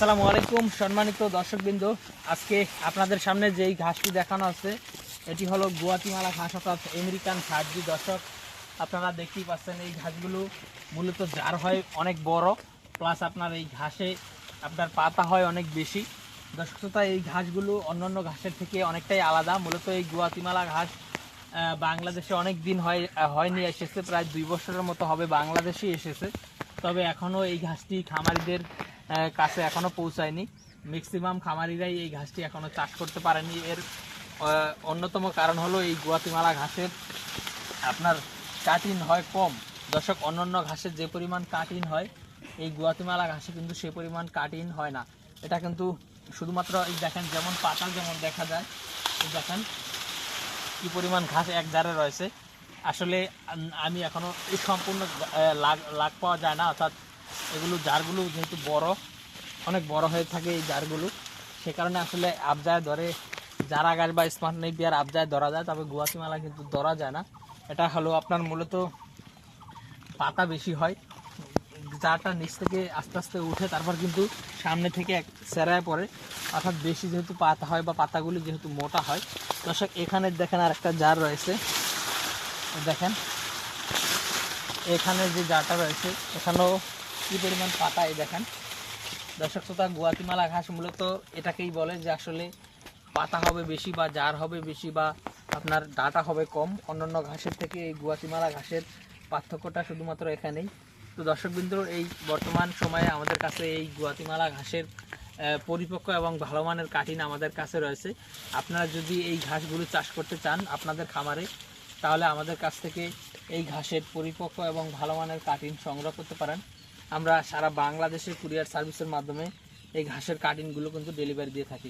আসসালামু আলাইকুম, সম্মানিত দর্শকবৃন্দ। আজকে আপনাদের সামনে যেই ঘাসটি দেখানো আছে, এটি হলো গুয়াতিমালা ঘাস অর্থাৎ আমেরিকান সার্জি দর্শক। আপনারা দেখতেই পাচ্ছেন এই ঘাসগুলো মূলত জার হয়, অনেক বড়, প্লাস আপনার এই ঘাসে আপনার পাতা হয় অনেক বেশি। দর্শক শ্রোতা এই ঘাসগুলো অন্যান্য ঘাসের থেকে অনেকটাই আলাদা। মূলত এই গুয়াতিমালা ঘাস বাংলাদেশে অনেক দিন হয়, হয়নি, এসেছে, প্রায় দুই বছরের মতো হবে বাংলাদেশেই এসেছে। তবে এখনও এই ঘাসটি খামারিদের কাছে এখনও পৌঁছায়নি। ম্যাক্সিমাম খামারিরাই এই ঘাসটি এখনও চাষ করতে পারেনি। এর অন্যতম কারণ হলো এই গুয়াতিমালা ঘাসের আপনার কাটিন হয় কম। দর্শক, অন্যান্য ঘাসের যে পরিমাণ কাটিন হয়, এই গুয়াতিমালা ঘাসে কিন্তু সে পরিমাণ কাটিন হয় না। এটা কিন্তু শুধুমাত্র এই দেখেন যেমন পাতা যেমন দেখা যায়, এই দেখেন কি পরিমাণ ঘাস এক জারে রয়েছে। আসলে আমি এখনও এই সম্পূর্ণ লাগ লাগ পাওয়া যায় না, অর্থাৎ এগুলো জারগুলো যেহেতু বড়, অনেক বড় হয়ে থাকে এই জারগুলো। সে কারণে আসলে আবজায় ধরে জারা গাছ বা স্মার্ট নেপিয়ার আবজায় ধরা যায়, তবে গুয়াতিমালা কিন্তু ধরা যায় না। এটা হলো আপনার মূলত পাতা বেশি হয়, জারটা নিচ থেকে আস্তে আস্তে উঠে তারপর কিন্তু সামনে থেকে এক সেরায় পড়ে। অর্থাৎ বেশি যেহেতু পাতা হয় বা পাতাগুলি যেহেতু মোটা হয়। দর্শক, এখানে দেখেন আর একটা জার রয়েছে। দেখেন, এখানে যে জারটা রয়েছে, এখানেও কি পরিমাণ পাতা এই দেখেন? দর্শক শ্রোতা, গুয়াতিমালা ঘাস মূলত এটাকেই বলে যে আসলে পাতা হবে বেশি বা জার হবে বেশি বা আপনার ডাটা হবে কম। অন্যান্য ঘাসের থেকে এই গুয়াতিমালা ঘাসের পার্থক্যটা শুধুমাত্র এখানেই। তো দর্শকবৃন্দ, এই বর্তমান সময়ে আমাদের কাছে এই গুয়াতিমালা ঘাসের পরিপক্ক এবং ভালো মানের কাঠিন আমাদের কাছে রয়েছে। আপনারা যদি এই ঘাসগুলো চাষ করতে চান আপনাদের খামারে, তাহলে আমাদের কাছ থেকে এই ঘাসের পরিপক্ক এবং ভালো মানের কাটিন সংগ্রহ করতে পারেন। আমরা সারা বাংলাদেশের কুরিয়ার সার্ভিসের মাধ্যমে এই ঘাসের কাটিনগুলো কিন্তু ডেলিভারি দিয়ে থাকি।